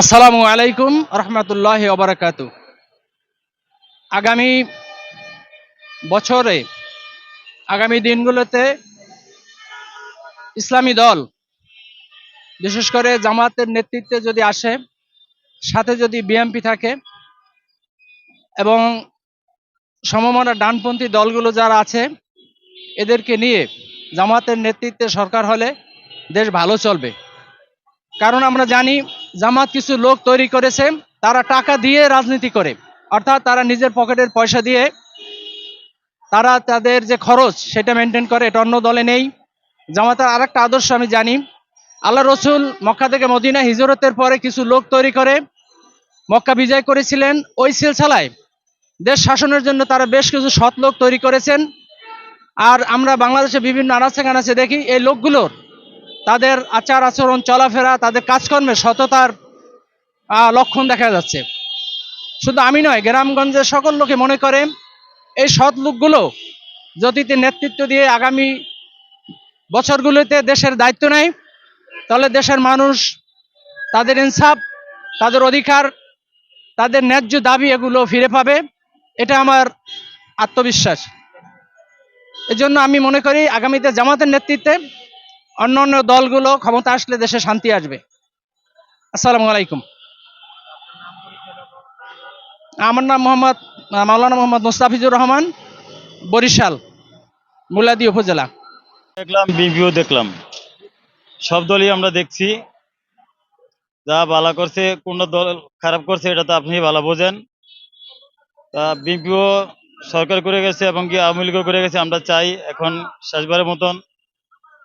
আসসালামু আলাইকুম রহমতুল্লাহ ওবরাকাত আগামী বছরে, আগামী দিনগুলোতে ইসলামী দল, বিশেষ করে জামাতের নেতৃত্বে যদি আসে, সাথে যদি বিএমপি থাকে, এবং সমমনা ডানপন্থী দলগুলো যারা আছে, এদেরকে নিয়ে জামাতের নেতৃত্বে সরকার হলে দেশ ভালো চলবে। কারণ আমরা জানি জামাত কিছু লোক তৈরি করেছে, তারা টাকা দিয়ে রাজনীতি করে। অর্থাৎ তারা নিজের পকেটের পয়সা দিয়ে তারা তাদের যে খরচ, সেটা মেনটেন করে, এটা অন্য দলে নেই। জামাতের আরেকটা আদর্শ আমি জানি, আল্লাহ রসুল মক্কা থেকে মদিনা হিজরতের পরে কিছু লোক তৈরি করে, মক্কা বিজয় করেছিলেন। ওই সিলসিলায় দেশ শাসনের জন্য তারা বেশ কিছু সৎ লোক তৈরি করেছেন। আর আমরা বাংলাদেশে বিভিন্ন আনাচে কানাচে দেখি, এই লোকগুলোর তাদের আচার আচরণ, চলাফেরা, তাদের কাজকর্মে সততার লক্ষণ দেখা যাচ্ছে। শুধু আমি নয়, গ্রামগঞ্জের সকল লোকে মনে করে, এই সৎ লোকগুলো যদি তে নেতৃত্ব দিয়ে আগামী বছরগুলোতে দেশের দায়িত্ব নেয়, তাহলে দেশের মানুষ তাদের ইনসাফ, তাদের অধিকার, তাদের ন্যায্য দাবি এগুলো ফিরে পাবে। এটা আমার আত্মবিশ্বাস। এজন্য আমি মনে করি, আগামীতে জামাতের নেতৃত্বে অন্য অন্য দলগুলো ক্ষমতা আসলে দেশে শান্তি আসবে। আসসালামু আলাইকুম। আমার নাম মোহাম্মদ, মাওলানা মোহাম্মদ মুস্তাফিজুর রহমান, বরিশাল, মুলাদি উপজেলা। দেখলাম বিপিও দেখলাম। সব দলই আমরা দেখছি। যা ভালো করছে, কোন দল খারাপ করছে, এটা তো আপনি ভালো বোঝেন। তা বিপিও সরকার করে গেছে এবং কি আওয়ামী লীগও করে গেছে, আমরা চাই এখন শেষবারের মতন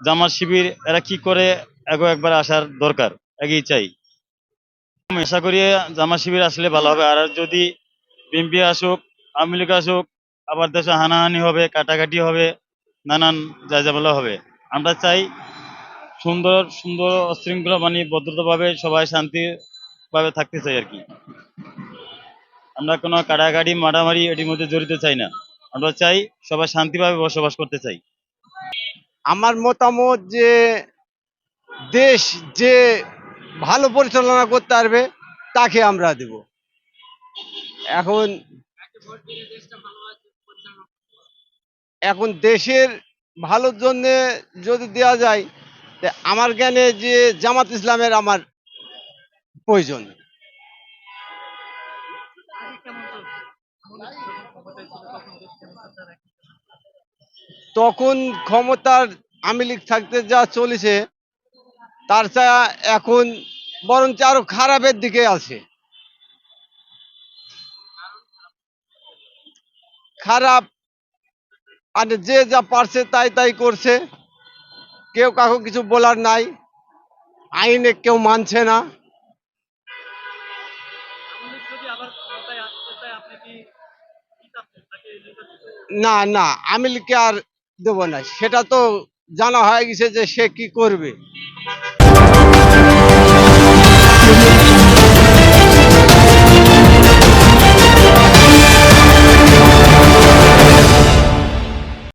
জামাত শিবির, এরা কি করে এগো একবার আসার দরকার? এগিয়ে চাই। আশা করি জামাত শিবির আসলে ভালো হবে। আর যদি বিএনপি আসুক, আওয়ামী লীগ আসুক, আবার দেশে হানাহানি হবে, কাটাকাটি হবে, নানান যাযাবলা হবে। আমরা চাই সুন্দর সুন্দর অশৃঙ্খল মানে ভদ্রতাভাবে সবাই শান্তিভাবে থাকতে চাই আর কি। আমরা কোনো কাটাকাটি মারামারি এটির মধ্যে জড়িত চাই না। আমরা চাই সবাই শান্তিভাবে বসবাস করতে চাই। আমার মতামত যে দেশ যে ভালো পরিচালনা করতে পারবে, তাকে আমরা দেব। এখন এখন দেশের ভালোর জন্য যদি দেওয়া যায়, তা আমার জ্ঞানে যে জামাত ইসলামের আমার প্রয়োজন। তখন ক্ষমতার আওয়ামী লীগ থাকতে যা চলেছে, তার চা এখন বরঞ্চ আরও খারাপের দিকে আছে। খারাপ, আর যে যা পারছে তাই তাই করছে। কেউ কাউকে কিছু বলার নাই, আইনে কেউ মানছে না। না না আমি আর দেবো না। সেটা তো জানা হয়ে গেছে যে সে কি করবে।